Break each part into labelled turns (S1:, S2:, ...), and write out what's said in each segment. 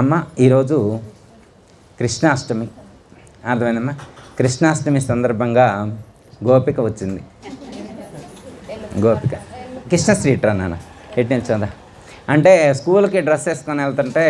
S1: అమ్మ ఈరోజు కృష్ణాష్టమి అర్థమైందమ్మా కృష్ణాష్టమి సందర్భంగా గోపిక వచ్చింది గోపిక స్ట్రీట్ రా నాన్న ఎటు నిల్చోదా అంటే స్కూల్కి డ్రెస్ వేసుకొని వెళ్తుంటే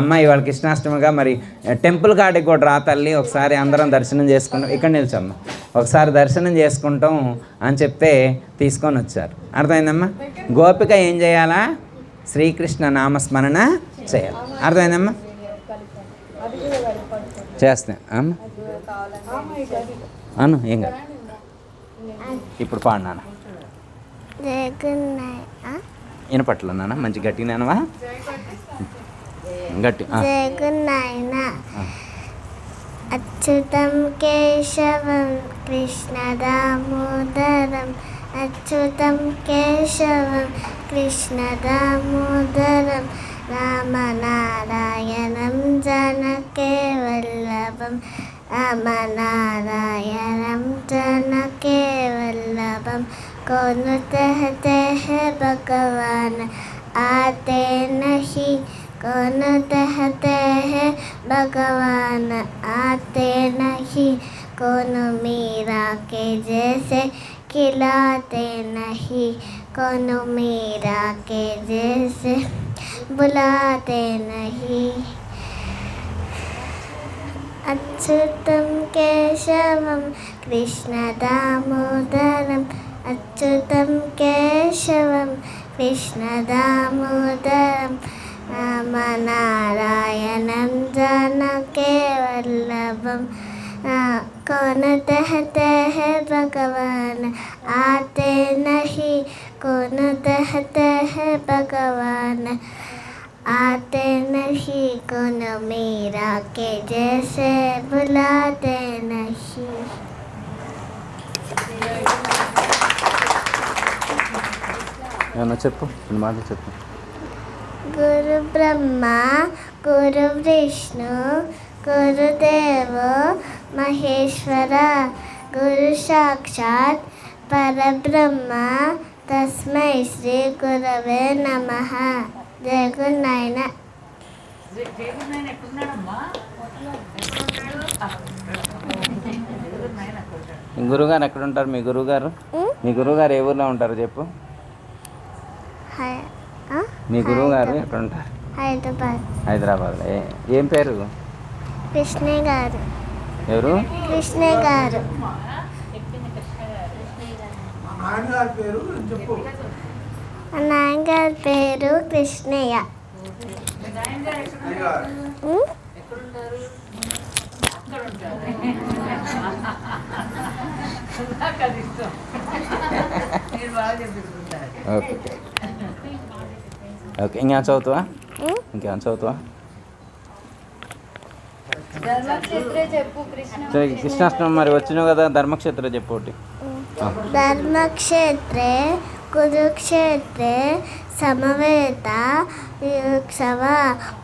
S1: అమ్మాయి వాళ్ళ కృష్ణాష్టమిగా మరి టెంపుల్ కాడికి కూడా రా తల్లి ఒకసారి అందరం దర్శనం చేసుకుంటాం ఇక్కడ నిల్చమ్మ ఒకసారి దర్శనం చేసుకుంటాం అని చెప్తే తీసుకొని వచ్చారు అర్థమైందమ్మా గోపిక ఏం చేయాలా శ్రీకృష్ణ నామస్మరణ చేయాలి అర్థమైందమ్మా చేస్తాను అను ఏం కాదు ఇప్పుడు పాడినా నాన్న నాన్న మంచి గట్టి నానవా గట్టి
S2: అచ్యుతం కేశవం కృష్ణ దామోదరం అచ్యుతం కేశవం కృష్ణ దామోదరం രാമനാരായണം ജനകേ വല്ലഭം രാമനാരായണം ജനകേ വല്ലഭം कोन कहते हैं भगवान आते नहीं कौन कहते हैं भगवान आते नहीं कौन मीरा के जैसे खिलाते नहीं कौन मीरा के जैसे बुलाते नहीं अच्युतं केशवं कृष्णदामोदरम् अच्युतं केशवं कृष्णदामोदरं रामनारायणं जानकेवल्लभं कौन तह तह भगवान आते नहीं कौन तह तह भगवान आते नहीं को न मेरा के जैसे बुलाते नहीं
S1: ఏమన్నా చెప్పు నేను మాట చెప్పు
S2: గురు బ్రహ్మ గురు విష్ణు గురుదేవ మహేశ్వర గురు సాక్షాత్ పరబ్రహ్మ తస్మై శ్రీ గురవే నమః జయగురు
S1: గురుగారు ఎక్కడ ఉంటారు మీ గురుగారు మీ గురుగారు ఏ ఊర్లో ఉంటారు చెప్పు మీ గురువుగారు ఎక్కడ ఉంటారు హైదరాబాద్ హైదరాబాద్ ఏం పేరు
S2: కృష్ణ గారు ఎవరు కృష్ణయ్య గారు చెప్పు మా పేరు కృష్ణయ్య
S1: ఓకే ఓకే ఇంకా చదువుతావా ఇంకా చదువుతావా కృష్ణాష్టమి మరి వచ్చినావు కదా ధర్మక్షేత్ర చెప్పు
S2: ధర్మక్షేత్రే కురుక్షేత్రే సమవేత వివృక్షవ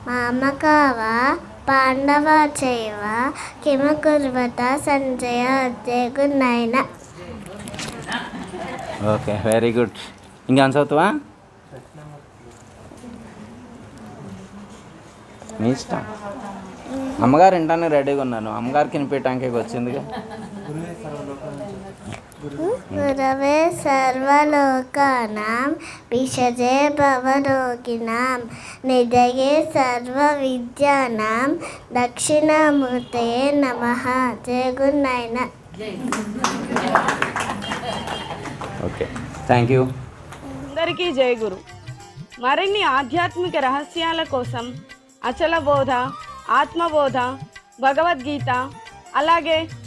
S2: మామకావ పాండవ చైవ కిమకుర్వత సంజయ జగున్నాయన
S1: ఓకే వెరీ గుడ్ ఇంకా అన్సవుతావా మీ ఇష్టం అమ్మగారు ఇంటానికి రెడీగా ఉన్నాను అమ్మగారికి వినిపించడానికే వచ్చిందిగా
S2: गुरवे सर्वलोकानां विशजे भवलोकिनां निदये सर्वविद्यानां दक्षिणामूर्ते नमः जय good nine
S1: okay thank you
S3: अंदर की जय गुरु मरी आध्यात्मिक रहस्य कोसम अचल बोध आत्मबोध भगवदगीता अलागे